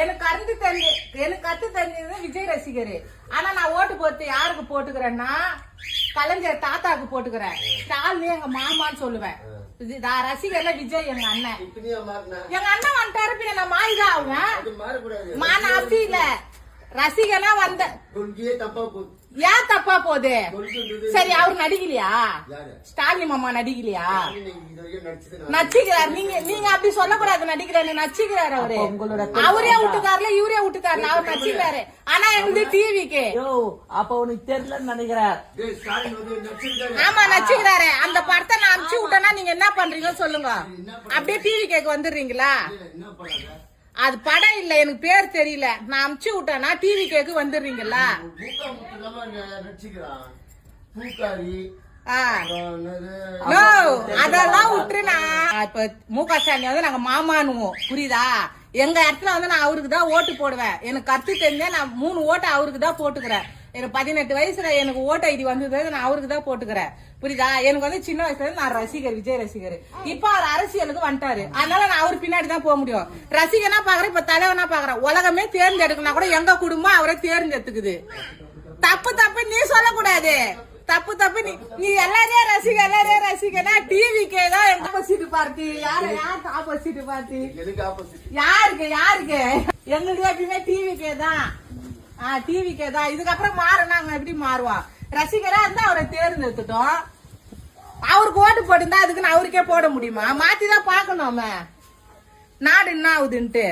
எனக்கு கருத்து தெரிஞ்சு எனக்கு கத்து தெரிஞ்சது விஜய் ரசிகர். ஆனா நான் ஓட்டு போட்டு யாருக்கு போட்டுக்கிறேன்னா கலைஞர் தாத்தாக்கு போட்டுக்கிறேன். ஸ்டாலின் எங்க மாமான்னு சொல்லுவேன். நான் ரசிகர்ல விஜய் எங்க அண்ணன். எங்க அண்ணன் வந்துட்டாரு பின்ன நான் மாறிதான் ஆகுவேன் மான அப்படி இல்ல ரசிகனா வந்த ஏன் தப்பா போகுது? சரி அவர் நடிக்கலையா? ஸ்டாலின் மாமா நடிக்கலையா? நச்சிக்கிறார் நீங்க நீங்க அப்படி சொல்லக்கூடாது. நடிக்கிறாரு நச்சிக்கிறாரு அவரு. உங்களோட அவரே விட்டுக்காருல இவரே விட்டுக்காரு அவர் நச்சிக்கிறாரு ஆனா எங்களுக்கு டிவிக்கு. யோ அப்ப உனக்கு வந்து நடிச்சிருக்காரு. ஆமா நச்சிக்கிறாரு அந்த படத்தை நான் அனுப்பிச்சு விட்டேன்னா நீங்க என்ன பண்றீங்க சொல்லுங்க. அப்படியே டிவி கேக்கு வந்துடுறீங்களா? என்ன பண்ணாங்க அது படம் இல்ல எனக்கு பேர் தெரியல. நான் அனுப்பிச்சு விட்டேன்னா டிவி கேக்கு நோ அதெல்லாம் விட்டுருனா இப்ப மு க ஸ்டாலின் வந்து நாங்க மாமானுவோம் புரியுதா? எங்க இடத்துல வந்து நான் அவருக்கு தான் ஓட்டு போடுவேன். எனக்கு கத்து தெரிஞ்சா நான் மூணு ஓட்டு அவருக்கு தான் போட்டுக்கிறேன். எனக்கு பதினெட்டு வயசுல எனக்கு ஓட்டு ஐடி வந்தது நான் அவருக்கு தான் போட்டுக்கிறேன். புரியுதா? எனக்கு வந்து சின்ன வயசுல நான் ரசிகர் விஜய் ரசிகர். இப்ப அவர் அரசியலுக்கு வந்துட்டாரு. அதனால நான் அவர் பின்னாடி தான் போக முடியும். ரசிகனா பாக்குறேன் இப்ப தலைவனா பாக்குறேன். உலகமே தேர்ந்தெடுக்கனா கூட எங்க குடும்பம் அவரை தேர்ந்தெடுத்துக்குது. தப்பு தப்பு நீ சொல்லக்கூடாது. தப்பு தப்பு நீ நீ எல்லாரையும் ரசிக எல்லாரையும் ரசிகனா டிவிக்கே தான் எங்க ஆப்போசிட் பார்ட்டி யாரு யாருக்கு ஆப்போசிட் பார்ட்டி யாருக்கு யாருக்கு? எங்களுக்கு எப்பயுமே டிவிக்கே தான். ஆ டிவிக்கே தான். இதுக்கப்புறம் மாற நாங்க எப்படி மாறுவான் ரசிகரா இருந்தா அவரை தேர்ந்தெடுத்துட்டோம். அவருக்கு ஓட்டு போட்டிருந்தா அதுக்குன்னு அவருக்கே போட முடியுமா? மாத்தி தான் பாக்கணும் நாடு என்ன ஆகுதுன்ட்டு.